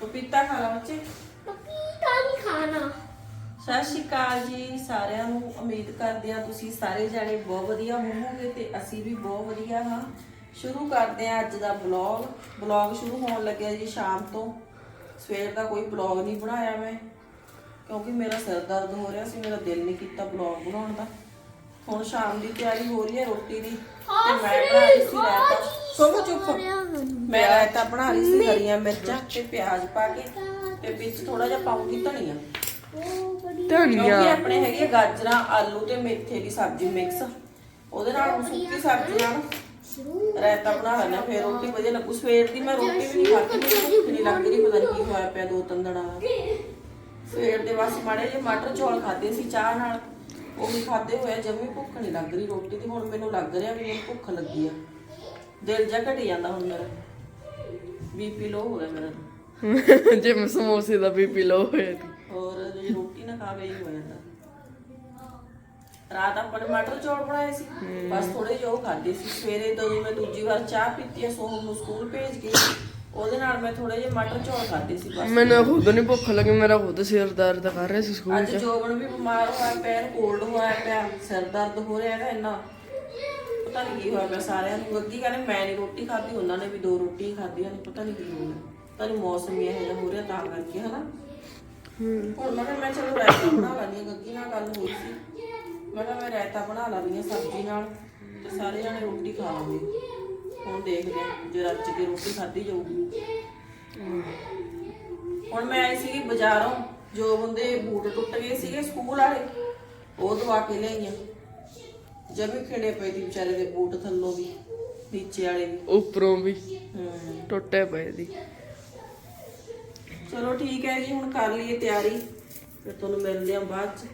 ਪਪੀਤਾ ਖਾ ਲਾ ਬੱਚੇ? ਪਪੀਤਾ ਨਹੀਂ ਖਾਣਾ। ਸਤਿ ਸ਼੍ਰੀ ਅਕਾਲ ਜੀ ਸਾਰਿਆਂ ਨੂੰ ਉਮੀਦ ਕਰਦੇ ਹਾਂ ਤੁਸੀਂ ਸਾਰੇ ਜਾਣੇ ਬਹੁਤ ਵਧੀਆ ਹੋਵੋਗੇ ਤੇ ਅਸੀਂ ਵੀ ਬਹੁਤ ਵਧੀਆ ਹਾਂ। ਸ਼ੁਰੂ ਕਰਦੇ ਹਾਂ ਅੱਜ ਦਾ ਬਲੌਗ ਬਲੌਗ ਸ਼ੁਰੂ ਹੋਣ ਲੱਗਿਆ ਜੀ ਸ਼ਾਮ ਤੋਂ। ਸਵੇਰ ਦਾ ਕੋਈ ਬਲੌਗ ਨਹੀਂ ਬਣਾਇਆ ਮੈਂ ਕਿਉਂਕਿ ਮੇਰਾ ਸਿਰ ਦਰਦ ਹੋ ਰਿਹਾ ਸੀ ਮੇਰਾ ਦਿਲ ਨਹੀਂ ਕੀਤਾ ਬਲੌਗ ਬਣਾਉਣ ਦਾ। ਹੁਣ ਸ਼ਾਮ ਦੀ ਤਿਆਰੀ ਹੋ ਰਹੀ ਹੈ ਰੋਟੀ ਦੀ। ਤੇ ਮੈਂ ਬਣਾ ਰਹੀ ਸੀ ਰਾਇਤਾ। ਸੋਗੋ ਚੁੱਪ। ਮੈਂ ਰਾਇਤਾ ਬਣਾ ਰਹੀ ਸੀ ਹਰੀਆਂ ਮਿਰਚਾਂ ਤੇ ਪਿਆਜ਼ ਪਾ ਕੇ ਤੇ ਵਿੱਚ ਥੋੜਾ ਜਿਹਾ ਪਾਉਂਗੀ ਧਨੀਆ। ਬੜੀ ਕਿਉਂਕਿ ਆਪਣੇ ਹੈਗੀ ਗਾਜਰਾਂ ਆਲੂ ਤੇ ਮੇਥੇ ਦੀ ਸਬਜ਼ੀ ਮਿਕਸ ਉਹਦੇ ਨਾਲ ਸੁੱਕੀ ਸਬਜ਼ੀ ਨਾਲ ਰਾਇਤਾ ਬਣਾ ਲੈਣਾ ਫਿਰ ਰੋਟੀ ਵਧੀਆ ਲੱਗੂ। ਸਵੇਰ ਦੀ ਮੈਂ ਰੋਟੀ ਵੀ ਨਹੀਂ ਖਾਧੀ ਮੈਨੂੰ ਭੁੱਖ ਨਹੀਂ ਲੱਗ ਰਹੀ ਪਤਾ ਨਹੀਂ ਕੀ ਹੋਇਆ ਪਿਆ ਦੋ ਤਿੰਨ ਦਿਨਾਂ ਦਾ ਸਵੇਰ ਦੇ ਬਸ ਮਾੜੇ ਜਿਹੇ ਮਟਰ ਚੌਲ ਖਾਦੇ ਸੀ ਚਾਹ ਨਾਲ ਉਹ ਵੀ ਖਾਦੇ ਹੋਏ ਆ, ਜਮੀ ਭੁੱਖ ਨਹੀਂ ਲੱਗ ਰਹੀ ਰੋਟੀ ਦੀ। ਹੁਣ ਮੈਨੂੰ ਲੱਗ ਰਿਹਾ ਵੀ ਮੈਨੂੰ ਭੁੱਖ ਲੱਗੀ ਆ। ਦਿਲ ਜਾ ਘਟੀ ਜਾਂਦਾ ਹੁਣ ਮੇਰਾ। ਬੀਪੀ ਲੋ ਹੋ ਗਿਆ ਮੇਰਾ। ਜਿਵੇਂ ਸਮੋਸੇ ਦਾ ਬੀਪੀ ਲੋ ਹੋਇਆ ਸੀ ਹੋਰ ਜੇ ਰੋਟੀ ਨਾ ਖਾਵੇ ਹੀ ਹੋ ਜਾਂਦਾ। ਰਾਤ ਆਪਾਂ ਨੇ ਮਟਰ ਚੌਲ ਬਣਾਏ ਸੀ। ਬਸ ਥੋੜੇ ਜਿਹੇ ਉਹ ਖਾਦੇ ਸੀ। ਸਵੇਰੇ ਜਦੋਂ ਮੈਂ ਦੂਜੀ ਵਾਰ ਚਾਹ ਪੀਤੀ ਆ ਸੋਹਮ ਨੂੰ ਸਕੂਲ ਭੇਜ ਕੇ। ਉਹਦੇ ਨਾਲ ਮੈਂ ਥੋੜੇ ਜਿਹੇ ਮਟਰ ਚੌਲ ਖਾਦੇ ਸੀ ਬਸ। ਮੈਨੂੰ ਖੁਦ ਨਹੀਂ ਭੁੱਖ ਲੱਗੀ ਮੇਰਾ ਖੁਦ ਸਿਰ ਦਰਦ ਕਰ ਰਿਹਾ ਸੀ ਸਕੂਲ ਅੱਜ ਜੋਬਨ ਵੀ ਬਿਮਾਰ ਹੋਇਆ ਪਿਆ ਕੋਲਡ ਹੋਇਆ ਪਿਆ ਸਿਰ ਦਰਦ ਹੋ ਰਿਹਾ ਹੈਗਾ ਇੰਨਾ। ਪਤਾ ਨਹੀਂ ਕੀ ਹੋਇਆ ਪਿਆ ਸਾਰਿਆਂ ਨੂੰ। ਗੱਗੀ ਕਹਿੰਦੇ ਮੈਂ ਨਹੀਂ ਰੋਟੀ ਖਾਧੀ, ਉਹਨਾਂ ਨੇ ਵੀ ਦੋ ਰੋਟੀ ਖਾਧੀਆਂ ਨੇ, ਪਤਾ ਨਹੀਂ ਕੀ ਹੋਇਆ। ਪਤਾ ਨਹੀਂ ਮੌਸਮ ਹੀ ਇਹੋ ਜਿਹਾ ਹੋ ਰਿਹਾ ਤਾਂ ਕਰਕੇ, ਹਨਾ? ਹੁਣ ਮੈਂ ਕਿਹਾ ਮੈਂ ਚਲੋ ਰਾਇਤਾ ਬਣਾ ਲੈਂਦੀ ਹਾਂ, ਗੱਗੀ ਨਾਲ ਗੱਲ ਹੋਈ ਸੀ। ਮੈਂ ਕਿਹਾ ਮੈਂ ਰਾਇਤਾ ਬਣਾ ਲੈਂਦੀ ਹਾਂ ਸਬਜ਼ੀ ਨਾਲ ਤੇ ਸਾਰੇ ਜਾਣੇ ਰੋਟੀ ਖਾ ਲਾਂਗੇ ਹੁਣ ਦੇਖਦੇ ਹਾਂ ਜੇ ਰੱਜ ਕੇ ਰੋਟੀ ਖਾਧੀ ਜਾਊਗੀ। ਹੁਣ ਮੈਂ ਆਈ ਸੀਗੀ ਬਾਜ਼ਾਰੋਂ, ਜੋ ਬੰਦੇ ਬੂਟ ਟੁੱਟ ਗਏ ਸੀਗੇ ਸਕੂਲ ਵਾਲੇ, ਉਹ ਦਵਾ ਕੇ ਲਿਆਈਆਂ। ਜਮੀ ਖਿੜੇ ਪਏ ਦੀ ਵਿਚਾਰੇ ਦੇ ਬੂਟ ਥੱਲੋਂ ਵੀ ਨੀਚੇ ਵਾਲੇ ਵੀ। ਉੱਪਰੋਂ ਵੀ ਟੁੱਟੇ ਪਏ ਦੀ ਚਲੋ ਠੀਕ ਹੈ ਜੀ ਹੁਣ ਕਰ ਲਈਏ ਤਿਆਰੀ ਫਿਰ ਤੁਹਾਨੂੰ ਮਿਲਦੇ ਹਾਂ ਬਾਅਦ ਚ।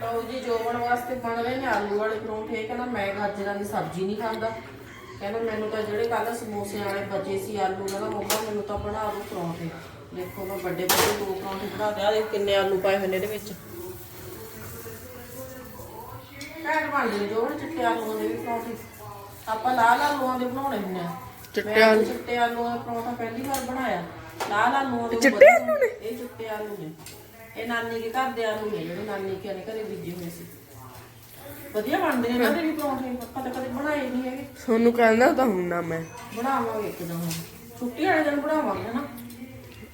ਲਓ ਜੀ ਜੋਬਨ ਵਾਸਤੇ ਬਣ ਰਹੇ ਨੇ ਆਲੂ ਵਾਲੇ ਪਰੌਂਠੇ। ਕਹਿੰਦਾ ਮੈਂ ਗਾਜਰਾਂ ਦੀ ਸਬਜ਼ੀ ਨਹੀਂ ਖਾਂਦਾ। ਕਹਿੰਦਾ ਮੈਨੂੰ ਤਾਂ ਜਿਹੜੇ ਕੱਲ ਸਮੋਸੇ ਵਾਲੇ ਬਚੇ ਸੀ ਆਲੂ ਕਹਿੰਦਾ ਮੰਮਾ ਮੈਨੂੰ ਤਾਂ ਬਣਾ ਦਿਓ ਪਰੌਂਠੇ। ਦੇਖੋ ਮੈਂ ਵੱਡੇ ਵੱਡੇ ਦੋ ਪਰੌਂਠੇ ਬਣਾ ਦਿਆ ਦੇਖ ਕਿੰਨੇ ਆਲੂ ਪਾਏ ਹੋਏ ਨੇ ਇਹਦੇ ਵਿੱਚ। ਘੱਟ ਬਣਦੇ ਨੇ ਜੋਬਨ ਚਿੱਟੇ ਆਲੂਆਂ ਦੇ ਵੀ ਪਰੌਂਠੇ। ਆਪਾਂ ਲਾਲ ਆਲੂਆਂ ਦੇ ਬਣਾਉਣੇ ਹੁੰਦੇ ਆ। ਚਿੱਟੇ ਮੈਂ ਅੱਜ ਚਿੱਟੇ ਆਲੂਆਂ ਦਾ ਪਰੌਂਠਾ ਪਹਿਲੀ ਵਾਰ ਬਣਾਇਆ। ਲਾਲ ਆਲੂਆਂ ਦੇ ਚਿੱਟੇ ਆਲੂ ਨੇ? ਇਹ ਚਿੱਟੇ ਆਲੂ ਨੇ। ਇਹ ਨਾਨੀ ਦੇ ਘਰ ਦੇ ਆਲੂ ਨੇ ਜਿਹੜੇ ਨਾਨੀ ਕੇ ਨੇ ਘਰੇ ਬੀਜੇ ਹੋਏ ਸੀ। ਵਧੀਆ ਬਣਦੇ ਨੇ ਇਹਨਾਂ ਦੇ ਵੀ ਪਰੌਂਠੇ ਆਪਾਂ ਤਾਂ ਕਦੇ ਬਣਾਏ ਨਹੀਂ ਹੈਗੇ। ਤੁਹਾਨੂੰ ਕਹਿੰਦਾ ਤਾਂ ਹੁਣ ਨਾ ਮੈਂ। ਬਣਾਵਾਂਗੇ ਇੱਕ ਦਿਨ। ਹੁਣ ਛੁੱਟੀ ਵਾਲੇ ਦਿਨ ਬਣਾਵਾਂਗੇ ਨਾ।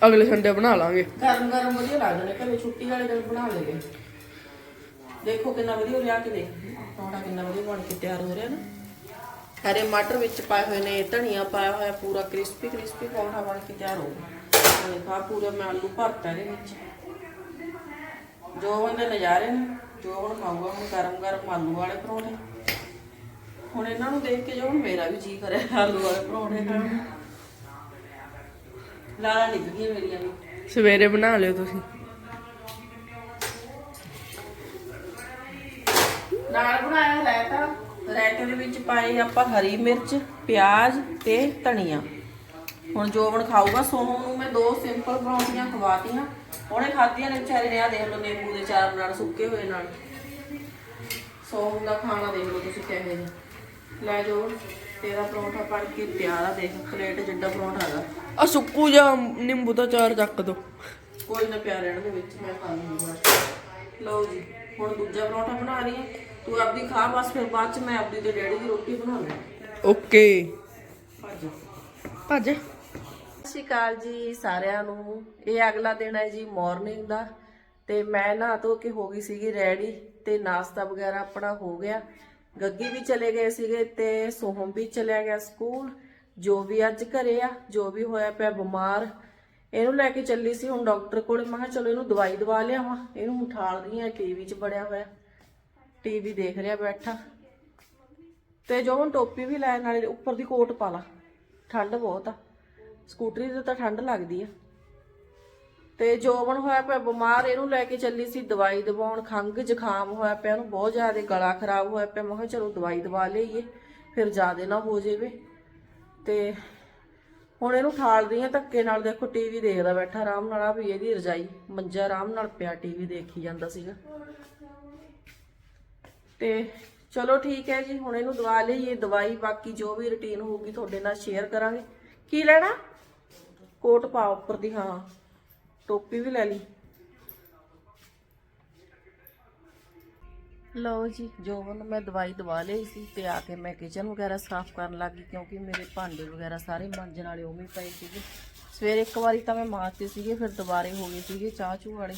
ਅਗਲੇ ਸੰਡੇ ਬਣਾ ਲਾਂਗੇ। ਗਰਮ ਗਰਮ ਵਧੀਆ ਲੱਗਦੇ ਨੇ ਘਰੇ ਛੁੱਟੀ ਵਾਲੇ ਦਿਨ ਬਣਾ ਲੇਗੇ ਦੇਖੋ ਕਿੰਨਾ ਵਧੀਆ ਲਿਆ ਕੇ ਦੇਖ। ਪਰੌਂਠਾ ਕਿੰਨਾ ਵਧੀਆ ਬਣ ਕੇ ਤਿਆਰ ਹੋ ਰਿਹਾ ਨਾ। ਹਰੇ ਮਟਰ ਵਿੱਚ ਪਾਏ ਹੋਏ ਨੇ, ਧਨੀਆ ਪਾਇਆ ਹੋਇਆ, ਪੂਰਾ ਕ੍ਰਿਸਪੀ ਕ੍ਰਿਸਪੀ ਪਰੌਂਠਾ ਬਣ ਕੇ ਤਿਆਰ ਹੋ ਗਿਆ। ਦੇਖਾ ਪੂਰਾ ਮੈਂ ਆਲੂ ਭਰਤਾ ਇਹਦੇ ਵਿੱਚ। ਜੋ ਬੰਦੇ ਨਜ਼ਾਰੇ ਨੇ, ਜੋ ਹੁਣ ਖਾਊਗਾ, ਹੁਣ ਗਰਮ ਗਰਮ ਆਲੂ ਵਾਲੇ ਪਰੌਂਠੇ। ਹੁਣ ਇਹਨਾਂ ਨੂੰ ਦੇਖ ਕੇ ਜੋ ਹੁਣ ਮੇਰਾ ਵੀ ਜੀ ਕਰਿਆ ਆਲੂ ਵਾਲੇ ਪਰੌਂਠੇ ਖਾਣ ਨੂੰ। ਲਾਲਾ ਨਿਕ ਗਈ ਮੇਰੀਆਂ ਵੀ। ਸਵੇਰੇ ਬਣਾ ਲਿਓ ਤੁਸੀਂ। ਨਾਲ ਬਣਾਇਆ ਰਾਇਤਾ? ਰਾਇਤੇ ਦੇ ਵਿੱਚ ਪਾਏ ਆਪਾਂ ਹਰੀ ਮਿਰਚ ਪਿਆਜ਼ ਤੇ ਧਨੀਆ। ਹੁਣ ਜੋਬਨ ਖਾਊਗਾ ਸੋਹਮ ਨੂੰ ਮੈਂ ਦੋ ਸਿੰਪਲ ਪਰੌਂਠੀਆਂ ਖਵਾਤੀਆਂ। ਉਹਨੇ ਖਾਧੀਆਂ ਨੇ ਵਿਚਾਰੇ ਨੇ ਆ ਦੇਖ ਲਓ ਨਿੰਬੂ ਦੇ ਚਾਰ ਨਾਲ ਸੁੱਕੇ ਹੋਏ ਨਾਲ। ਸੋਹਮ ਦਾ ਖਾਣਾ ਦੇਖ ਲਓ ਤੁਸੀਂ ਕਿਹੋ ਜਿਹਾ। ਲੈ ਜੋ ਤੇਰਾ ਪਰੌਂਠਾ ਬਣ ਕੇ ਤਿਆਰ ਆ ਦੇਖ ਪਲੇਟ ਜਿੱਡਾ ਪਰੌਂਠਾ ਹੈਗਾ। ਆ ਸੁੱਕੂ ਜਾਂ ਨਿੰਬੂ ਦਾ ਚਾਰ ਚੱਕ ਦੋ। ਕੋਈ ਨਾ ਪਿਆ ਰਹਿਣ ਦੇ ਵਿੱਚ ਮੈਂ ਖਾ ਲੂੰਗਾ ਲਓ ਜੀ ਹੁਣ ਦੂਜਾ ਪਰੌਂਠਾ ਬਣਾ ਰਹੀ ਹਾਂ। ਤੂੰ ਆਪਦੀ ਖਾ ਬਸ ਫਿਰ ਬਾਅਦ ਚ ਮੈਂ ਆਪਦੀ ਤੇ ਡੈਡੀ ਦੀ ਰੋਟੀ ਬਣਾਉਣੀ ਓਕੇ। ਭੱਜ। ਭੱਜ। ਸਤਿ ਸ਼੍ਰੀ ਅਕਾਲ ਜੀ ਸਾਰਿਆਂ ਨੂੰ। ਇਹ ਅਗਲਾ ਦਿਨ ਹੈ ਜੀ ਮਾਰਨਿੰਗ ਦਾ। ਤੇ ਮੈਂ ਨਹਾ ਧੋ ਕੇ ਹੋ ਗਈ ਸੀਗੀ ਰੈਡੀ ਤੇ ਨਾਸ਼ਤਾ ਵਗੈਰਾ ਆਪਣਾ ਹੋ ਗਿਆ। ਗੱਗੀ ਵੀ ਚਲੇ ਗਏ ਸੀਗੇ ਤੇ ਸੋਹਮ ਵੀ ਚਲਿਆ ਗਿਆ ਸਕੂਲ। ਜੋ ਵੀ ਅੱਜ ਘਰੇ ਆ ਜੋ ਵੀ ਹੋਇਆ ਪਿਆ ਬਿਮਾਰ ਇਹਨੂੰ ਲੈ ਕੇ ਚੱਲੀ ਸੀ ਹੁਣ ਡਾਕਟਰ ਕੋਲ। ਮੈਂ ਕਿਹਾ ਚਲੋ ਇਹਨੂੰ ਦਵਾਈ ਦਵਾ ਲਿਆਵਾਂ। ਇਹਨੂੰ ਉਠਾਲਦੀ ਆ ਟੀਵੀ 'ਚ ਬੜਿਆ ਹੋਇਆ। ਟੀਵੀ ਦੇਖ ਰਿਹਾ ਬੈਠਾ। ਤੇ ਜੋ ਹੁਣ ਟੋਪੀ ਵੀ ਲੈਣ ਨਾਲੇ ਉੱਪਰ ਦੀ ਕੋਟ ਪਾ ਲਾ। ਠੰਡ ਬਹੁਤ ਆ। ਸਕੂਟਰੀ ਤੇ ਤਾਂ ਠੰਡ ਲੱਗਦੀ ਆ। ਤੇ ਜੋਬਨ ਹੋਇਆ ਪਿਆ ਬਿਮਾਰ, ਇਹਨੂੰ ਲੈ ਕੇ ਚੱਲੀ ਸੀ ਦਵਾਈ ਦਵਾਉਣ। ਖੰਘ ਜ਼ੁਕਾਮ ਹੋਇਆ ਪਿਆ ਇਹਨੂੰ ਬਹੁਤ ਜ਼ਿਆਦਾ ਗਲਾ ਖਰਾਬ ਹੋਇਆ ਪਿਆ। ਮੈਂ ਕਿਹਾ ਚਲੋ ਦਵਾਈ ਦਵਾ ਲਈਏ, ਫਿਰ ਜ਼ਿਆਦਾ ਨਾ ਹੋ ਜਾਵੇ। ਤੇ ਹੁਣ ਇਹਨੂੰ ਠਾਲਦੀ ਆ ਧੱਕੇ ਨਾਲ। ਦੇਖੋ, ਟੀਵੀ ਦੇਖਦਾ ਬੈਠਾ, ਆਰਾਮ ਨਾਲ ਆ ਵੀ ਇਹਦੀ ਰਜਾਈ। ਮੰਜਾ ਆਰਾਮ ਨਾਲ ਪਿਆ, ਟੀਵੀ ਦੇਖੀ ਜਾਂਦਾ ਸੀਗਾ। ਤੇ ਚਲੋ ਠੀਕ ਹੈ ਜੀ, ਹੁਣ ਇਹਨੂੰ ਦਵਾ ਲਈਏ, ਦਵਾਈ ਬਾਕੀ ਜੋ ਵੀ ਰੁਟੀਨ ਹੋਊਗੀ ਤੁਹਾਡੇ ਨਾਲ ਸ਼ੇਅਰ ਕਰਾਂਗੇ। ਕੀ ਲੈਣਾ? ਕੋਟ ਪਾ ਉੱਪਰ ਦੀ, ਹਾਂ। ਟੋਪੀ ਵੀ ਲੈ ਲਈ। ਲਓ ਜੀ ਜੋਵਨ ਮੈਂ ਦਵਾਈ ਦਵਾ ਲਈ ਸੀ ਤੇ ਆ ਕੇ ਮੈਂ ਕਿਚਨ ਵਗੈਰਾ ਸਾਫ਼ ਕਰਨ ਲੱਗੀ ਕਿਉਂਕਿ ਮੇਰੇ ਭਾਂਡੇ ਵਗੈਰਾ ਸਾਰੇ ਮਾਂਜਣ ਵਾਲੇ ਉਵੇਂ ਹੀ ਪਏ ਸੀਗੇ। ਸਵੇਰੇ ਇੱਕ ਵਾਰੀ ਤਾਂ ਮੈਂ ਮਾਰਤੇ ਸੀਗੇ, ਫਿਰ ਦੁਬਾਰੇ ਹੋ ਗਏ ਸੀਗੇ ਚਾਹ ਚੂ ਵਾਲੇ।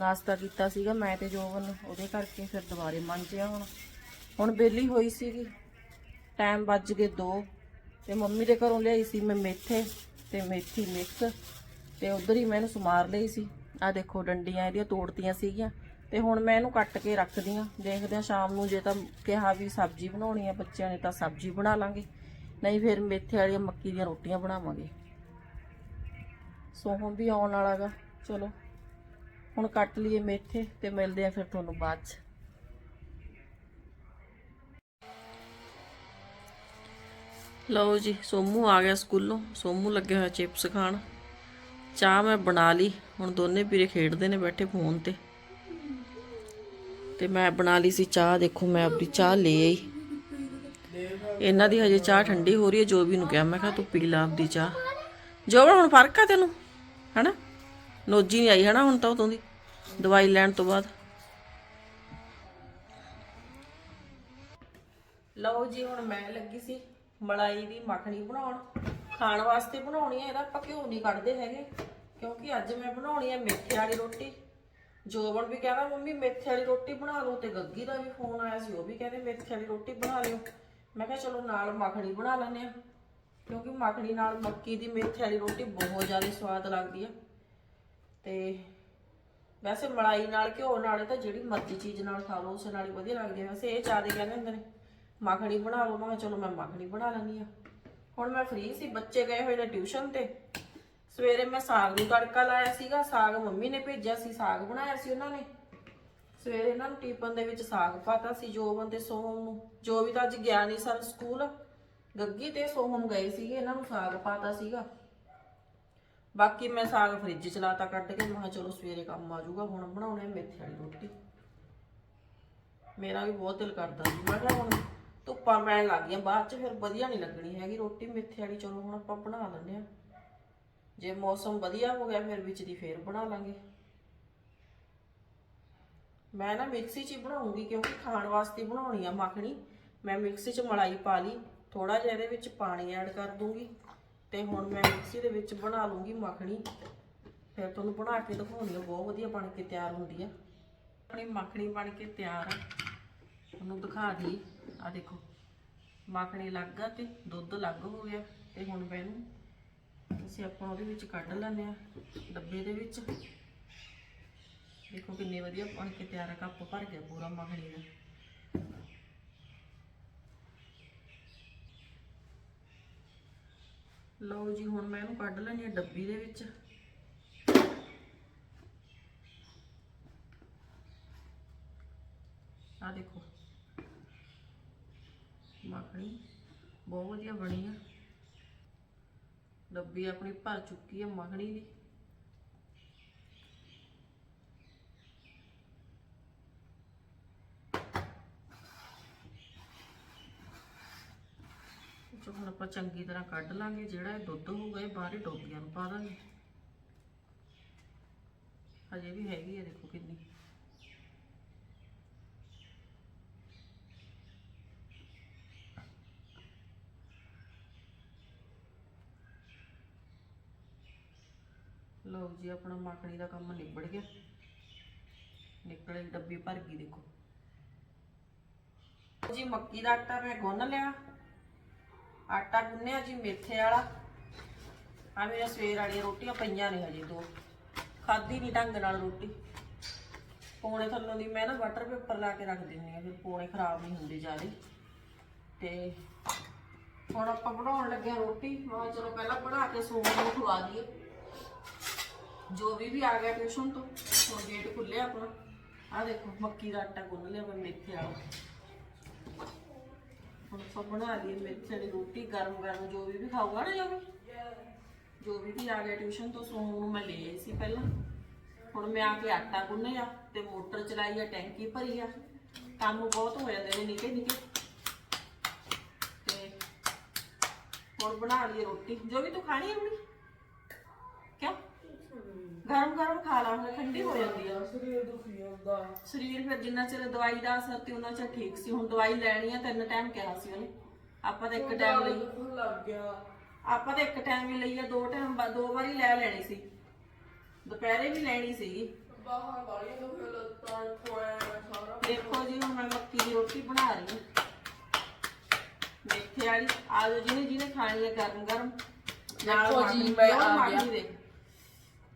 ਨਾਸ਼ਤਾ ਕੀਤਾ ਸੀਗਾ ਮੈਂ ਤੇ ਜੋਬਨ ਉਹਦੇ ਕਰਕੇ ਫਿਰ ਦੁਬਾਰੇ ਮੰਜਿਆ ਹੁਣ। ਹੁਣ ਬੇਲੀ ਹੋਈ ਸੀਗੀ। ਟਾਈਮ ਵੱਜ ਗਏ 2 ਤੇ ਮੰਮੀ ਦੇ ਘਰੋਂ ਲਿਆਈ ਸੀ ਮੈਂ ਮੇਥੇ ਤੇ ਮੇਥੀ ਮਿਕਸ ਤੇ ਉਧਰ ਹੀ ਮੈਂ ਇਹਨੂੰ ਸਮਾਰ ਲਈ ਸੀ। ਆ ਦੇਖੋ ਡੰਡੀਆਂ ਇਹਦੀਆਂ ਤੋੜਤੀਆਂ ਸੀਗੀਆਂ ਤੇ ਹੁਣ ਮੈਂ ਇਹਨੂੰ ਕੱਟ ਕੇ ਰੱਖਦੀ ਆ ਦੇਖਦੇ ਆ ਸ਼ਾਮ ਨੂੰ ਜੇ ਤਾਂ ਕਿਹਾ ਵੀ ਸਬਜ਼ੀ ਬਣਾਉਣੀ ਆ ਬੱਚਿਆਂ ਨੇ ਤਾਂ ਸਬਜ਼ੀ ਬਣਾ ਲਾਂਗੇ। ਨਹੀਂ ਫਿਰ ਮੇਥੇ ਵਾਲੀਆਂ ਮੱਕੀ ਦੀਆਂ ਰੋਟੀਆਂ ਬਣਾਵਾਂਗੇ। ਸੋਹਮ ਵੀ ਆਉਣ ਵਾਲਾ ਗਾ। ਚਲੋ। ਹੁਣ ਕੱਟ ਲਈਏ ਮੇਥੇ ਤੇ ਮਿਲਦੇ ਆ ਫਿਰ ਤੁਹਾਨੂੰ ਬਾਅਦ ਚ। ਲਓ ਜੀ, ਸੋਮੂ ਆ ਗਿਆ ਸਕੂਲੋਂ। ਸੋਮੂ ਲੱਗਿਆ ਹੋਇਆ ਚਿਪਸ ਖਾਣ। ਚਾਹ ਮੈਂ ਬਣਾ ਲਈ। ਹੁਣ ਦੋਨੇ ਵੀਰੇ ਖੇਡਦੇ ਨੇ ਬੈਠੇ ਫੋਨ ਤੇ। ਤੇ ਮੈਂ ਬਣਾ ਲਈ ਸੀ ਚਾਹ। ਦੇਖੋ, ਮੈਂ ਆਪਣੀ ਚਾਹ ਲੈ ਆਈ। ਇਹਨਾਂ ਦੀ ਹਜੇ ਚਾਹ ਠੰਡੀ ਹੋ ਰਹੀ ਹੈ। ਜੋ ਵੀ ਨੂੰ ਕਿਹਾ, ਮੈਂ ਕਿਹਾ, ਤੂੰ ਪੀ ਲਾ ਆਪਦੀ ਚਾਹ। ਜੋ ਹੁਣ ਫ਼ਰਕ ਆ ਤੈਨੂੰ? ਹਨਾ? ਨੋਜੀ ਨਹੀਂ ਆਈ, ਹਨਾ, ਹੁਣ ਤਾਂ ਉਦੋਂ ਦੀ? ਦਵਾਈ ਲੈਣ ਤੋਂ ਬਾਅਦ। ਲਓ ਜੀ, ਹੁਣ ਮੈਂ ਲੱਗੀ ਸੀ ਮਲਾਈ ਦੀ ਮੱਖਣੀ ਬਣਾਉਣ। ਖਾਣ ਵਾਸਤੇ ਬਣਾਉਣੀ ਹੈ ਇਹਦਾ ਆਪਾਂ ਘਿਓ ਨਹੀਂ ਕੱਢਦੇ ਹੈਗੇ, ਕਿਉਂਕਿ ਅੱਜ ਮੈਂ ਬਣਾਉਣੀ ਹੈ ਮੇਥੇ ਵਾਲੀ ਰੋਟੀ। ਜੋਬਨ ਵੀ ਕਹਿੰਦਾ, ਮੰਮੀ, ਮੇਥੇ ਵਾਲੀ ਰੋਟੀ ਬਣਾ ਲਓ ਤੇ ਗੱਗੀ ਦਾ ਵੀ ਫੋਨ ਆਇਆ ਸੀ, ਉਹ ਵੀ ਕਹਿੰਦੇ, ਮੇਥੇ ਵਾਲੀ ਰੋਟੀ ਬਣਾ ਲਿਓ। ਮੈਂ ਕਿਹਾ, ਚਲੋ, ਨਾਲ ਮੱਖਣੀ ਬਣਾ ਲੈਂਦੇ ਆ ਕਿਉਂਕਿ ਮੱਖਣੀ ਨਾਲ ਮੱਕੀ ਦੀ ਮੇਥੇ ਵਾਲੀ ਰੋਟੀ ਬਹੁਤ ਜ਼ਿਆਦਾ ਸਵਾਦ ਲੱਗਦੀ ਆ। ਤੇ ਵੈਸੇ ਮਲਾਈ ਨਾਲ, ਘਿਓ ਨਾਲ ਤਾਂ ਜਿਹੜੀ ਮਰਜ਼ੀ ਚੀਜ਼ ਨਾਲ ਖਾ ਲਓ, ਉਸ ਨਾਲ ਹੀ ਵਧੀਆ ਲੱਗਦੀ ਹੈ ਵੈਸੇ ਇਹ ਚਾਦੇ ਕਹਿੰਦੇ ਹੁੰਦੇ ਨੇ, ਮੱਖਣੀ ਬਣਾ ਲਓ, ਮੈਂ ਚਲੋ ਮੈਂ ਮੱਖਣੀ ਬਣਾ ਲੈਂਦੀ ਆ। ਹੁਣ ਮੈਂ ਫ੍ਰੀ ਸੀ, ਬੱਚੇ ਗਏ ਹੋਏ ਨੇ ਟਿਊਸ਼ਨ ਤੇ। ਸਵੇਰੇ ਮੈਂ ਸਾਗ ਨੂੰ ਤੜਕਾ ਲਾਇਆ ਸੀਗਾ, ਸਾਗ ਮੰਮੀ ਨੇ ਭੇਜਿਆ ਸੀ, ਸਾਗ ਬਣਾਇਆ ਸੀ ਉਹਨਾਂ ਨੇ। ਸਵੇਰੇ ਇਹਨਾਂ ਨੂੰ ਟਿਫਨ ਦੇ ਵਿੱਚ ਸਾਗ ਪਾਤਾ ਸੀ ਜੋਬਨ ਤੇ ਸੋਹਮ ਨੂੰ ਜੋ ਵੀ ਤਾਂ ਅੱਜ ਗਿਆ ਨਹੀਂ ਸਰ ਸਕੂਲ ਗੱਗੀ ਤੇ ਸੋਹਮ ਗਏ ਸੀਗੇ, ਇਹਨਾਂ ਨੂੰ ਸਾਗ ਪਾਤਾ ਸੀਗਾ। ਬਾਕੀ ਮੈਂ ਸਾਗ ਫ੍ਰਿਜ ਚ ਲਾਤਾ ਕੱਢ ਕੇ, ਮੈਂ ਕਿਹਾ ਚਲੋ ਸਵੇਰੇ ਕੰਮ ਆ ਜਾਊਗਾ, ਹੁਣ ਬਣਾਉਣੇ ਆ ਮੇਥੇ ਵਾਲੀ ਰੋਟੀ। ਮੇਰਾ ਵੀ ਬਹੁਤ ਦਿਲ ਕਰਦਾ ਸੀ, ਮੈਂ ਕਿਹਾ ਹੁਣ ਧੁੱਪਾਂ ਪੈਣ ਲੱਗ ਗਈਆਂ, ਬਾਅਦ ਚ ਫਿਰ ਵਧੀਆ ਨਹੀਂ ਲੱਗਣੀ ਹੈਗੀ ਰੋਟੀ, ਮੇਥੇ ਵਾਲੀ ਚਲੋ ਹੁਣ ਆਪਾਂ ਬਣਾ ਲੈਂਦੇ ਆ ਜੇ ਮੌਸਮ ਵਧੀਆ ਹੋ ਗਿਆ, ਫਿਰ ਵਿੱਚ ਦੀ ਫੇਰ ਬਣਾ ਲਾਂਗੇ। ਮੈਂ ਨਾ ਮਿਕਸੀ 'ਚ ਹੀ ਬਣਾਉਂਗੀ, ਕਿਉਂਕਿ ਖਾਣ ਵਾਸਤੇ ਬਣਾਉਣੀ ਆ ਮੱਖਣੀ। ਮੈਂ ਮਿਕਸੀ 'ਚ ਮਲਾਈ ਪਾ ਲਈ ਥੋੜਾ ਜਿਹਾ ਇਹਦੇ ਵਿੱਚ ਪਾਣੀ ਐਡ ਕਰ ਦੂੰਗੀ। ਤੇ ਹੁਣ ਮੈਂ ਮਿਕਸੀ ਦੇ ਵਿੱਚ ਬਣਾ ਲੂੰਗੀ ਮੱਖਣੀ। ਫਿਰ ਤੁਹਾਨੂੰ ਬਣਾ ਕੇ ਦਿਖਾਉਣੀ ਆ, ਬਹੁਤ ਵਧੀਆ ਬਣ ਕੇ ਤਿਆਰ ਹੁੰਦੀ ਆ। ਆਪਣੀ ਮੱਖਣੀ ਬਣ ਕੇ ਤਿਆਰ ਆ। ਉਹਨੂੰ ਦਿਖਾ ਦੀ ਆ ਦੇਖੋ, ਮੱਖਣੀ ਲੱਗ ਆ ਤੇ ਦੁੱਧ ਲੱਗ ਹੋ ਗਿਆ। ਤੇ ਹੁਣ ਮੈਂ ਇਹਨੂੰ ਅਸੀਂ ਆਪਾਂ ਉਹਦੇ ਵਿੱਚ ਕੱਢ ਲੈਂਦੇ ਆ, ਡੱਬੇ ਦੇ ਵਿੱਚ। ਦੇਖੋ ਕਿੰਨੇ ਵਧੀਆ ਬਣ ਕੇ ਤਿਆਰ ਆ, ਕੱਪ ਭਰ ਗਿਆ ਪੂਰਾ ਮੱਖਣੀ ਦਾ। ਲਓ ਜੀ, ਹੁਣ ਮੈਂ ਇਹਨੂੰ ਕੱਢ ਲੈਣੀ ਆ ਡੱਬੀ ਦੇ ਵਿੱਚ। ਆ ਦੇਖੋ। ਮੱਖਣੀ ਬਹੁਤ ਵਧੀਆ ਬਣੀ ਆ। ਡੱਬੀ ਆਪਣੀ ਭਰ ਚੁੱਕੀ ਹੈ ਮੱਖਣੀ ਦੀ। ਹੁਣ ਆਪਾਂ ਚੰਗੀ ਤਰ੍ਹਾਂ ਕੱਢ ਲਾਂਗੇ, ਜਿਹੜਾ ਇਹ ਦੁੱਧ ਹੋਊਗਾ ਇਹ ਬਾਹਰ ਡੋਬੀਆਂ ਨੂੰ ਪਾ ਦਾਂਗੇ। ਹਜੇ ਵੀ ਹੈਗੀ ਹੈ ਦੇਖੋ ਕਿੰਨੀ। ਲਓ ਜੀ, ਆਪਣਾ ਮੱਖਣੀ ਦਾ ਕੰਮ ਨਿਬੜ ਗਿਆ। ਨਿਕਲੇ ਡੱਬੀ ਭਰ ਗਈ, ਦੇਖੋ। ਜੀ, ਮੱਕੀ ਦਾ ਆਟਾ ਮੈਂ ਗੁੰਨ ਲਿਆ। ਆਟਾ ਗੁੰਨਿਆ ਜੀ ਮੇਥੇ ਵਾਲਾ। ਆ ਮੇਰੀਆਂ ਸਵੇਰ ਵਾਲੀਆਂ ਰੋਟੀਆਂ ਪਈਆਂ ਨੇ ਹਜੇ ਦੋ। ਖਾਦੀ ਨਹੀਂ ਢੰਗ ਨਾਲ ਰੋਟੀ। ਪੌਣੇ ਥੱਲੋਂ ਦੀ ਮੈਂ ਨਾ ਬਟਰ ਪੇਪਰ ਲਾ ਕੇ ਰੱਖ ਦਿੰਦੀ ਆ, ਫਿਰ ਪੌਣੇ ਖਰਾਬ ਨਹੀਂ ਹੁੰਦੇ ਜ਼ਿਆਦਾ। ਤੇ ਹੁਣ ਆਪਾਂ ਬਣਾਉਣ ਲੱਗੇ ਆ ਰੋਟੀ। ਮੈਂ ਕਿਹਾ ਚਲੋ ਪਹਿਲਾਂ ਬਣਾ ਕੇ ਸੋਣ ਨੂੰ ਖਵਾ ਦਈਏ। ਜੋ ਵੀ ਵੀ ਆ ਗਿਆ ਟਿਊਸ਼ਨ ਤੋਂ, ਹੁਣ ਗੇਟ ਖੁੱਲਿਆ ਆਪਣਾ। ਆ ਦੇਖੋ, ਮੱਕੀ ਦਾ ਆਟਾ ਗੁੰਨ ਲਿਆ ਮੈਂ ਮੇਥੇ ਵਾਲਾ। ਹੁਣ ਸਭ ਬਣਾ ਲਈਏ ਮੇਥੇ ਦੀ ਰੋਟੀ, ਗਰਮ ਗਰਮ ਜੋ ਵੀ ਵੀ ਖਾਊਗਾ ਨਾ ਜੋ ਵੀ ਜੋ ਵੀ ਵੀ ਆ ਗਿਆ ਟਿਊਸ਼ਨ ਤੋਂ ਸੋਣ ਨੂੰ ਮੈਂ ਲੈ ਆਈ ਸੀ ਪਹਿਲਾਂ। ਹੁਣ ਮੈਂ ਆ ਕੇ ਆਟਾ ਗੁੰਨਿਆ ਤੇ ਮੋਟਰ ਚਲਾਈ ਆ, ਟੈਂਕੀ ਭਰੀ ਆ। ਕੰਮ ਬਹੁਤ ਹੋ ਜਾਂਦੇ ਨੇ ਨਿੱਕੇ ਨਿੱਕੇ। ਤੇ ਹੁਣ ਬਣਾ ਲਈਏ ਰੋਟੀ। ਜੋ ਵੀ ਤੂੰ ਖਾਣੀ ਹੈ ਆਪਣੀ ਗਰਮ ਗਰਮ ਖਾ ਲਾ ਹੁਣ ਠੰਡੀ ਹੋ ਜਾਂਦੀ ਆ। ਸਰੀਰ ਦੁਖੀ ਜਾਂਦਾ ਸਰੀਰ ਫਿਰ ਜਿੰਨਾ ਚਿਰ ਦਵਾਈ ਦਾ ਅਸਰ ਤੇ ਉਹਨਾਂ ਚਿਰ ਠੀਕ ਸੀ। ਹੁਣ ਦਵਾਈ ਲੈਣੀ ਆ ਤਿੰਨ ਟਾਈਮ ਕਿਹਾ ਸੀ ਉਹਨੇ। ਆਪਾਂ ਤਾਂ ਇੱਕ ਟਾਈਮ ਲਈ ਦੁਖਣ ਲੱਗ ਗਿਆ। ਆਪਾਂ ਤਾਂ ਇੱਕ ਟਾਈਮ ਹੀ ਲਈ ਆ ਦੋ ਟਾਈਮ ਦੋ ਵਾਰੀ ਲੈ ਲੈਣੀ ਸੀ। ਦੁਪਹਿਰੇ ਵੀ ਲੈਣੀ ਸੀਗੀ ਵਾਲੀਆਂ ਦੁਖੇ ਲੱਤਾਂ ਖੋਇਆ ਸਾਰਾ ਦੇਖੋ ਜੀ ਹੁਣ ਮੈਂ ਮੱਕੀ ਦੀ ਰੋਟੀ ਬਣਾ ਰਹੀ ਹਾਂ। ਮੇਥੇ ਵਾਲੀ ਆਲੂ ਜਿਹਨੇ ਜਿਹਨੇ ਖਾਣੀ ਹੈ ਗਰਮ ਗਰਮ ਨਾਲ ਦੇਖੋ ਜੀ, ਮੈਂ ਆ ਗਿਆ।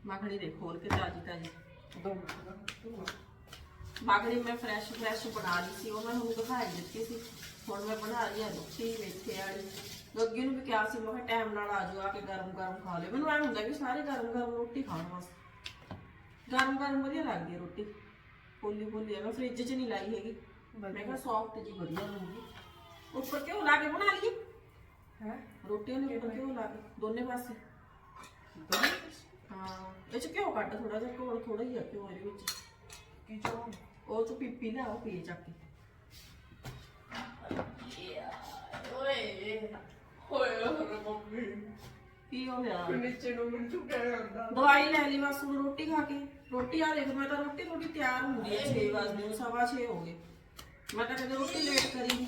ਮੱਖਣੀ ਦੇਖ ਖੋਲ ਕੇ ਤਾਜੀ ਤਾਜੀ ਦੋ ਮੱਖਣੀ ਮੈਂ ਫਰੈਸ਼ ਫਰੈਸ਼ ਬਣਾ ਲਈ ਸੀ ਉਹ ਮੈਂ ਤੁਹਾਨੂੰ ਦਿਖਾਈ ਦਿੱਤੀ ਸੀ। ਹੁਣ ਮੈਂ ਬਣਾ ਰਹੀ ਹਾਂ ਰੋਟੀ ਮੇਥੇ ਵਾਲੀ। ਗੱਗੀ ਨੂੰ ਵੀ ਕਿਹਾ ਸੀ ਮੈਂ ਕਿਹਾ ਟਾਈਮ ਨਾਲ ਆ ਜਾਓ ਆ ਕੇ ਗਰਮ ਗਰਮ ਖਾ ਲਿਓ। ਮੈਨੂੰ ਐਂ ਹੁੰਦਾ ਕਿ ਸਾਰੇ ਗਰਮ ਗਰਮ ਰੋਟੀ ਖਾਣ ਬਸ ਗਰਮ ਗਰਮ ਵਧੀਆ ਲੱਗਦੀ ਰੋਟੀ। ਪੋਲੀ ਪੋਲੀ ਮੈਂ ਫ੍ਰਿਜ 'ਚ ਨਹੀਂ ਲਾਈ ਹੈਗੀ। ਮੈਂ ਕਿਹਾ ਸੌਫਟ ਜੀ ਵਧੀਆ ਰਹੂਗੀ ਉੱਪਰ ਕਿਉਂ ਲਾ ਕੇ ਬਣਾ ਲਈਏ। ਹੈ? ਰੋਟੀ ਉਹਨੇ ਉੱਪਰ ਕਿਉਂ ਲਾ ਕੇ ਦੋਨੇ ਪਾਸੇ। ਹਾਂ। ਇਹ 'ਚ ਘਿਓ ਕੱਢ ਥੋੜਾ ਜਿਹਾ ਕੋਲ ਥੋੜਾ ਹੀ ਆ ਘਿਓ ਇਹਦੇ ਵਿੱਚ। ਕੀ ਚਾਹ ਉਹ 'ਚ ਪੀਪੀ ਲਿਆ ਉਹ ਪੀ ਚੱਕ ਕੇ। ਓਏ ਹੋਏ ਹੋਏ ਮੰਮੀ। ਕੀ ਹੋ ਗਿਆ? ਨੀਚੇ ਨੂੰ ਮੈਨੂੰ ਚੁੱਕਿਆ ਜਾਂਦਾ। ਦਵਾਈ ਲੈ ਲਈ ਬਸ ਹੁਣ ਰੋਟੀ ਖਾ ਕੇ। ਰੋਟੀ ਆ ਦੇਖ ਮੈਂ ਤਾਂ ਰੋਟੀ ਥੋੜੀ ਤਿਆਰ ਹੁੰਦੀ ਹੈ 6 ਵਜੇ ਨੂੰ ਸਵਾ 6 ਹੋ ਗਏ। ਮੈਂ ਤਾਂ ਕਦੇ ਰੋਟੀ ਲੇਟ ਕਰੀ ਨੀ।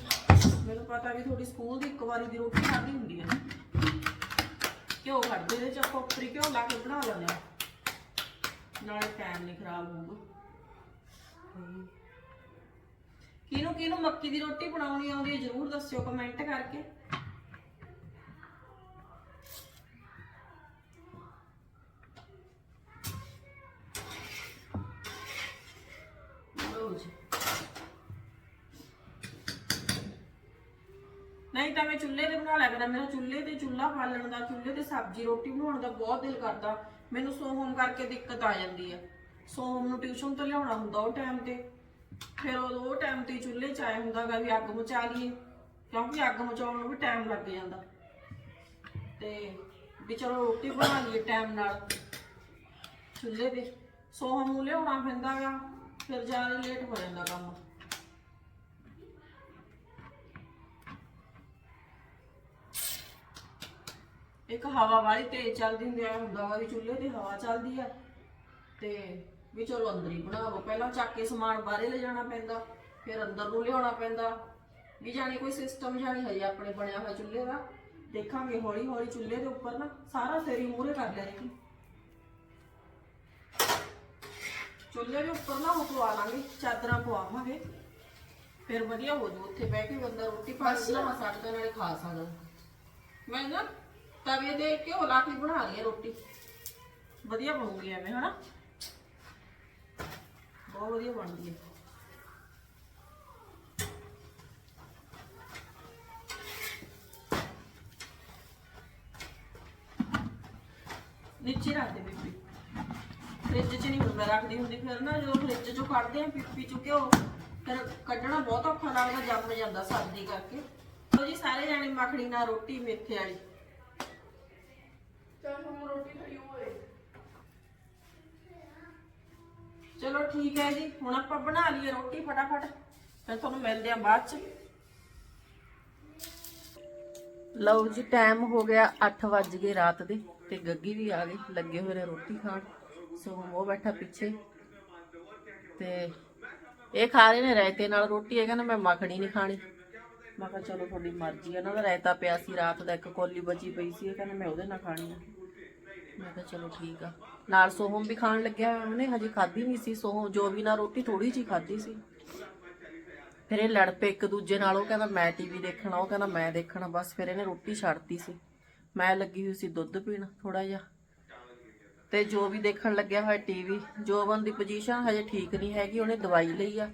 ਮੈਨੂੰ ਪਤਾ ਵੀ ਤੁਹਾਡੀ ਸਕੂਲ ਦੀ ਇੱਕ ਵਾਰੀ ਦੀ ਰੋਟੀ ਖਾਦੀ ਹੁੰਦੀ ਹੈ ਘਿਓ ਕੱਢਦੇ ਦੇ ਚ ਆਪਾਂ ਘਿਓ ਲਾ ਕੇ ਬਣਾ ਲੈਂਦੇ ਆ ਨਾਲੇ ਟਾਈਮ ਨਹੀਂ ਖਰਾਬ ਹੋਊਗਾ। ਕਿਹਨੂੰ ਕਿਹਨੂੰ ਮੱਕੀ ਦੀ ਰੋਟੀ ਬਣਾਉਣੀ ਆਉਂਦੀ ਹੈ ਜਰੂਰ ਦੱਸਿਓ ਕਮੈਂਟ ਕਰਕੇ। ਲਓ ਜੀ। ਨਹੀਂ ਤਾਂ ਮੈਂ ਚੁੱਲ੍ਹੇ ਤੇ ਬਣਾ ਲਿਆ ਕਰਾਂ। ਮੇਰਾ ਚੁੱਲ੍ਹੇ ਤੇ ਚੁੱਲ੍ਹਾ ਬਾਲਣ ਦਾ, ਚੁੱਲ੍ਹੇ ਤੇ ਸਬਜ਼ੀ, ਰੋਟੀ ਬਣਾਉਣ ਦਾ ਬਹੁਤ ਦਿਲ ਕਰਦਾ। ਮੈਨੂੰ ਸੋਹਮ ਕਰਕੇ ਦਿੱਕਤ ਆ ਜਾਂਦੀ ਆ। ਸੋਹਮ ਨੂੰ ਟਿਊਸ਼ਨ ਤੋਂ ਲਿਆਉਣਾ ਹੁੰਦਾ ਉਹ ਟਾਈਮ ਤੇ। ਫਿਰ ਉਹ ਟਾਈਮ ਤੇ ਚੁੱਲ੍ਹੇ 'ਚ ਆਇਆ ਹੁੰਦਾਗਾ ਵੀ ਅੱਗ ਮਚਾ ਲਈਏ। ਕਿਉਂਕਿ ਅੱਗ ਮਚਾਉਣ ਨੂੰ ਵੀ ਟਾਈਮ ਲੱਗ ਜਾਂਦਾ। ਤੇ ਵੀ ਚਲੋ ਰੋਟੀ ਬਣਾ ਲਈਏ ਟਾਈਮ ਨਾਲ। ਚੁੱਲ੍ਹੇ ਤੇ ਸੋਹਮ ਨੂੰ ਲਿਆਉਣਾ ਪੈਂਦਾਗਾ ਫਿਰ ਜ਼ਿਆਦਾ ਲੇਟ ਹੋ ਜਾਂਦਾ ਕੰਮ। ਇੱਕ ਹਵਾ ਵਾਲੀ ਤੇਜ਼ ਚੱਲਦੀ ਹੁੰਦੀ ਆ ਹੁੰਦਾ ਵਾ ਵੀ ਚੁੱਲ੍ਹੇ ਤੇ ਹਵਾ ਚੱਲਦੀ ਆ। ਤੇ ਵੀ ਚਲੋ ਅੰਦਰ ਹੀ ਬਣਾ ਲਓ ਪਹਿਲਾਂ ਚੱਕ ਕੇ ਸਮਾਨ ਬਾਹਰੇ ਲੈ ਜਾਣਾ ਪੈਂਦਾ ਫਿਰ ਅੰਦਰ ਨੂੰ ਲਿਆਉਣਾ ਪੈਂਦਾ। ਵੀ ਜਾਣੀ ਕੋਈ ਸਿਸਟਮ ਜਾਣੀ ਹਜੇ ਆਪਣੇ ਬਣਿਆ ਹੋਇਆ ਚੁੱਲ੍ਹੇ ਦਾ। ਦੇਖਾਂਗੇ ਹੌਲੀ ਹੌਲੀ ਚੁੱਲ੍ਹੇ ਦੇ ਉੱਪਰ ਨਾ ਸਾਰਾ ਫੇਰੀ ਮੂਹਰੇ ਕਰ ਲਿਆ ਜੀ ਚੁੱਲ੍ਹੇ ਦੇ ਉੱਪਰ ਨਾ ਉਹ ਪਵਾ ਲਾਂਗੇ ਚਾਦਰਾਂ ਪਵਾਵਾਂਗੇ। ਫਿਰ ਵਧੀਆ ਹੋ ਜੂ ਉੱਥੇ ਬਹਿ ਕੇ ਬੰਦਾ ਰੋਟੀ ਪਾਣੀ ਬਣਾ ਸਕਦਾ ਨਾਲੇ ਖਾ ਸਕਦਾ ਮੈਂ ਨਾ ਤਵੇ ਦੇ ਘਿਓ ਲਾ ਕੇ ਬਣਾ ਲਈ ਰੋਟੀ। ਵਧੀਆ ਬਣੂਗੀ ਐਵੇਂ, ਹਨਾ? ਬਹੁਤ ਵਧੀਆ ਬਣਦੀ ਹੈ। ਨੀਚੇ ਰੱਖ ਦੇ ਬੀਬੀ। ਫ੍ਰਿਜ 'ਚ ਨਹੀਂ ਹੁੰਦਾ ਰੱਖਦੀ ਹੁੰਦੀ, ਫਿਰ ਨਾ ਜਦੋਂ ਫ੍ਰਿਜ 'ਚੋਂ ਕੱਢਦੇ ਆ ਪੀਪੀ 'ਚੋਂ ਘਿਓ, ਫਿਰ ਕੱਢਣਾ ਬਹੁਤ ਔਖਾ ਲੱਗਦਾ, ਜੰਮ ਜਾਂਦਾ ਸਰਦੀ ਕਰਕੇ। ਲਓ ਜੀ, ਸਾਰੇ ਜਾਣੇ ਮੱਖਣੀ ਨਾਲ ਰੋਟੀ ਮੇਥੇ ਵਾਲੀ। ਰੋਟੀ ਖਾਈ ਓਏ ਚਲੋ ਠੀਕ ਹੈ ਜੀ, ਹੁਣ ਆਪਾਂ ਬਣਾ ਲਈਏ ਰੋਟੀ ਫਟਾਫਟ, ਫਿਰ ਤੁਹਾਨੂੰ ਮਿਲਦੇ ਆ ਬਾਅਦ ਚ। ਲਓ ਜੀ ਟਾਈਮ ਹੋ ਗਿਆ 8 ਵੱਜ ਗਏ ਰਾਤ ਦੇ ਤੇ ਗੱਗੀ ਵੀ ਆ ਗਈ, ਲੱਗੇ ਹੋਏ ਨੇ ਰੋਟੀ ਖਾਣ, ਸੋ ਉਹ ਬੈਠਾ ਪਿੱਛੇ। ਤੇ ਇਹ ਖਾ ਰਹੇ ਨੇ ਰਾਇਤੇ ਨਾਲ ਰੋਟੀ, ਇਹ ਕਹਿੰਦਾ ਮੈਂ ਮੱਖਣੀ ਨਹੀਂ ਖਾਣੀ। ਮੈਂ ਕਿਹਾ ਚਲੋ ਤੁਹਾਡੀ ਮਰਜ਼ੀ ਹੈ ਇਹਨਾਂ ਰਾਇਤਾ ਪਿਆ ਸੀ ਰਾਤ ਦਾ, ਇੱਕ ਕੋਲੀ ਬਚੀ ਪਈ ਸੀ, ਇਹ ਕਹਿੰਦਾ ਮੈਂ ਉਹਦੇ ਨਾਲ ਖਾਣੀ ਆ। ਮੈਂ ਕਿਹਾ ਚਲੋ ਠੀਕ ਆ। ਨਾਲ ਸੋਹਮ ਵੀ ਖਾਣ ਲੱਗਿਆ ਉਹਨੇ, ਹਜੇ ਖਾਧੀ ਨਹੀਂ ਸੀ ਸੋਹਮ, ਜੋ ਵੀ ਨਾਲ ਰੋਟੀ ਥੋੜੀ ਜਿਹੀ ਖਾਧੀ ਸੀ। ਫਿਰ ਇਹ ਲੜ ਪਏ ਇੱਕ ਦੂਜੇ ਨਾਲ, ਉਹ ਕਹਿੰਦਾ ਮੈਂ ਟੀਵੀ ਦੇਖਣਾ, ਉਹ ਕਹਿੰਦਾ ਮੈਂ ਦੇਖਣਾ, ਬਸ ਫਿਰ ਇਹਨੇ ਰੋਟੀ ਛੱਡਤੀ ਸੀ। ਮੈਂ ਲੱਗੀ ਹੋਈ ਸੀ ਦੁੱਧ ਪੀਣ ਥੋੜਾ ਜਿਹਾ। ਤੇ ਜੋ ਵੀ ਦੇਖਣ ਲੱਗਿਆ ਹੋਇਆ ਟੀਵੀ, ਜੋਬਨ ਦੀ ਪੋਜੀਸ਼ਨ ਹਜੇ ਠੀਕ ਨਹੀਂ ਹੈਗੀ, ਉਹਨੇ ਦਵਾਈ ਲਈ ਆ।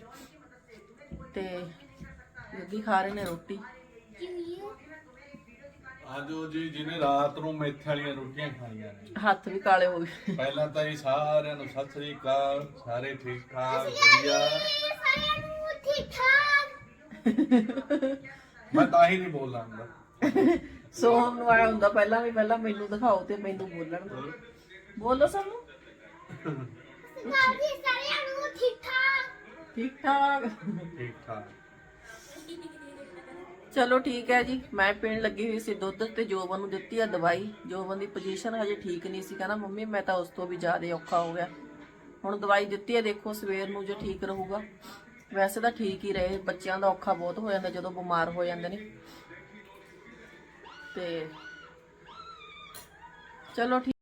ਤੇ ਲੱਗੀ ਖਾ ਰਹੇ ਨੇ ਰੋਟੀ। ਆਜੋ ਜੀ ਜਿਹਨੇ ਰਾਤ ਨੂੰ ਮੇਥੇ ਵਾਲੀਆਂ ਰੋਟੀਆਂ ਖਾਣੀਆਂ ਨੇ। ਹੱਥ ਵੀ ਕਾਲੇ ਹੋ ਗਏ। ਪਹਿਲਾਂ ਤਾਂ ਜੀ ਸਾਰਿਆਂ ਨੂੰ ਸਤਿ ਸ੍ਰੀ ਅਕਾਲ ਸਾਰੇ ਠੀਕ ਠਾਕ ਵਧੀਆ। ਸਾਰਿਆਂ ਨੂੰ ਠੀਕ ਠਾਕ ਮੈਂ ਤਾਂ ਹੀ ਨਹੀਂ ਬੋਲਾਂਗਾ ਸੋਹਮ ਨੂੰ ਆਇਆ ਹੁੰਦਾ ਪਹਿਲਾਂ ਵੀ ਪਹਿਲਾਂ ਮੈਨੂੰ ਦਿਖਾਓ ਤੇ ਮੈਨੂੰ ਬੋਲਣ ਦਿਓ। ਬੋਲੋ ਸਾਨੂੰ। ਸਾਡੀ ਸਾਰਿਆਂ ਨੂੰ ਠੀਕ ਠਾਕ। ਠੀਕ ਠਾਕ। ਠੀਕ ਠਾਕ। ਚਲੋ ਠੀਕ ਹੈ ਜੀ, ਮੈਂ ਪੀਣ ਲੱਗੀ ਹੋਈ ਸੀ ਦੁੱਧ ਤੇ ਜੋਬਨ ਨੂੰ ਦਿੱਤੀ ਆ ਦਵਾਈ। ਜੋਬਨ ਦੀ ਪੋਜੀਸ਼ਨ ਹਜੇ ਠੀਕ ਨਹੀਂ ਸੀ, ਕਹਿੰਦਾ, ਮੰਮੀ, ਮੈਂ ਤਾਂ ਉਸ ਤੋਂ ਵੀ ਜ਼ਿਆਦਾ ਔਖਾ ਹੋ ਗਿਆ। ਹੁਣ ਦਵਾਈ ਦਿੱਤੀ ਹੈ ਦੇਖੋ ਸਵੇਰ ਨੂੰ ਜੇ ਠੀਕ ਰਹੂਗਾ। ਵੈਸੇ ਤਾਂ ਠੀਕ ਹੀ ਰਹੇ, ਬੱਚਿਆਂ ਦਾ ਔਖਾ ਬਹੁਤ ਹੋ ਜਾਂਦਾ, ਜਦੋਂ ਬਿਮਾਰ ਹੋ ਜਾਂਦੇ ਨੇ। ਤੇ ਚਲੋ ਠੀਕ।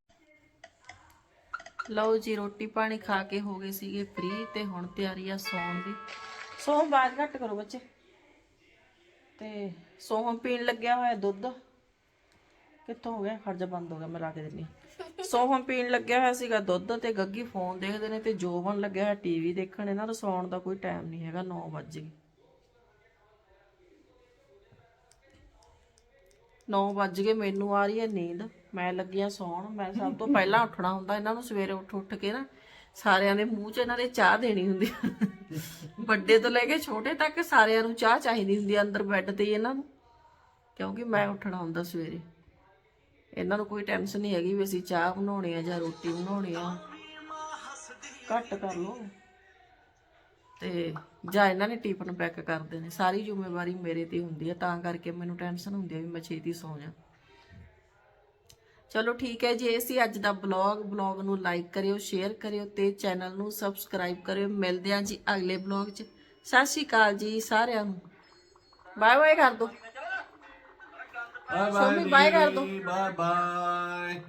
ਲਓ ਜੀ, ਰੋਟੀ ਪਾਣੀ ਖਾ ਕੇ ਹੋ ਗਏ ਸੀਗੇ ਫ੍ਰੀ ਤੇ ਹੁਣ ਤਿਆਰੀ ਆ ਸੌਣ ਦੀ। ਸੋਮ ਬਾਅਦ ਘੱਟ ਕਰੋ ਬੱਚੇ। ਤੇ ਸੋਹਮ ਪੀਣ ਲੱਗਿਆ ਹੋਇਆ ਦੁੱਧ। ਕਿੱਥੋਂ ਹੋ ਗਿਆ? ਖਰਜਾ ਬੰਦ ਹੋ ਗਿਆ, ਮੈਂ ਲਾ ਕੇ ਦਿੰਨੀ। ਸੋਹਮ ਪੀਣ ਲੱਗਿਆ ਹੋਇਆ ਸੀਗਾ ਦੁੱਧ ਤੇ ਗੱਗੀ ਫੋਨ ਦੇਖਦੇ ਨੇ ਤੇ ਜੋਬਨ ਲੱਗਿਆ ਹੋਇਆ ਟੀਵੀ ਦੇਖਣ। ਇਹਨਾਂ ਦਾ ਸੌਣ ਦਾ ਕੋਈ ਟਾਈਮ ਨਹੀਂ ਹੈਗਾ 9 ਵੱਜ ਗਏ। 9 ਵੱਜ ਗਏ, ਮੈਨੂੰ ਆ ਰਹੀ ਹੈ ਨੀਂਦ। ਮੈਂ ਲੱਗੀ ਆ ਸੌਣ। ਮੈਂ ਸਭ ਤੋਂ ਪਹਿਲਾਂ ਉੱਠਣਾ ਹੁੰਦਾ, ਇਹਨਾਂ ਨੂੰ ਸਵੇਰੇ ਉੱਠ ਉੱਠ ਕੇ ਨਾ ਸਾਰਿਆਂ ਦੇ ਮੂੰਹ 'ਚ ਇਹਨਾਂ ਦੇ ਚਾਹ ਦੇਣੀ ਹੁੰਦੀ ਆ। ਵੱਡੇ ਤੋਂ ਲੈ ਕੇ ਛੋਟੇ ਤੱਕ ਸਾਰਿਆਂ ਨੂੰ ਚਾਹ ਚਾਹੀਦੀ ਹੁੰਦੀ ਆ ਅੰਦਰ ਬੈੱਡ ਤੇ ਹੀ ਇਹਨਾਂ ਨੂੰ। ਕਿਉਂਕਿ ਮੈਂ ਉੱਠਣਾ ਹੁੰਦਾ ਸਵੇਰੇ। ਇਹਨਾਂ ਨੂੰ ਕੋਈ ਟੈਨਸ਼ਨ ਨਹੀਂ ਹੈਗੀ ਵੀ ਅਸੀਂ ਚਾਹ ਬਣਾਉਣੀ ਆ ਜਾਂ ਰੋਟੀ ਬਣਾਉਣੀ ਆ। ਘੱਟ ਕਰ ਲੋ ਤੇ ਜਾਂ ਇਹਨਾਂ ਨੇ ਟਿਫਨ ਪੈਕ ਕਰਦੇ ਨੇ ਸਾਰੀ ਜ਼ਿੰਮੇਵਾਰੀ ਮੇਰੇ ਤੇ ਹੁੰਦੀ ਹੈ ਤਾਂ ਕਰਕੇ ਮੈਨੂੰ ਟੈਨਸ਼ਨ ਹੁੰਦੀ ਆ ਵੀ ਮੈਂ ਛੇਤੀ ਸੌ ਜਾ ਚਲੋ ਠੀਕ ਹੈ ਜੀ ਇਹ ਸੀ ਅੱਜ ਦਾ ਬਲੌਗ ਬਲੌਗ ਨੂੰ ਲਾਈਕ ਕਰਿਓ ਸ਼ੇਅਰ ਕਰਿਓ ਤੇ ਚੈਨਲ ਨੂੰ ਸਬਸਕ੍ਰਾਈਬ ਕਰਿਓ। ਮਿਲਦੇ ਹਾਂ ਜੀ ਅਗਲੇ ਬਲੌਗ 'ਚ। ਸਤਿ ਸ਼੍ਰੀ ਅਕਾਲ ਜੀ ਸਾਰਿਆਂ ਨੂੰ। ਬਾਏ ਬਾਏ ਕਰ ਦਿਓ ਬਾਏ bye ਕਰ ਦਿਓ। Bye bye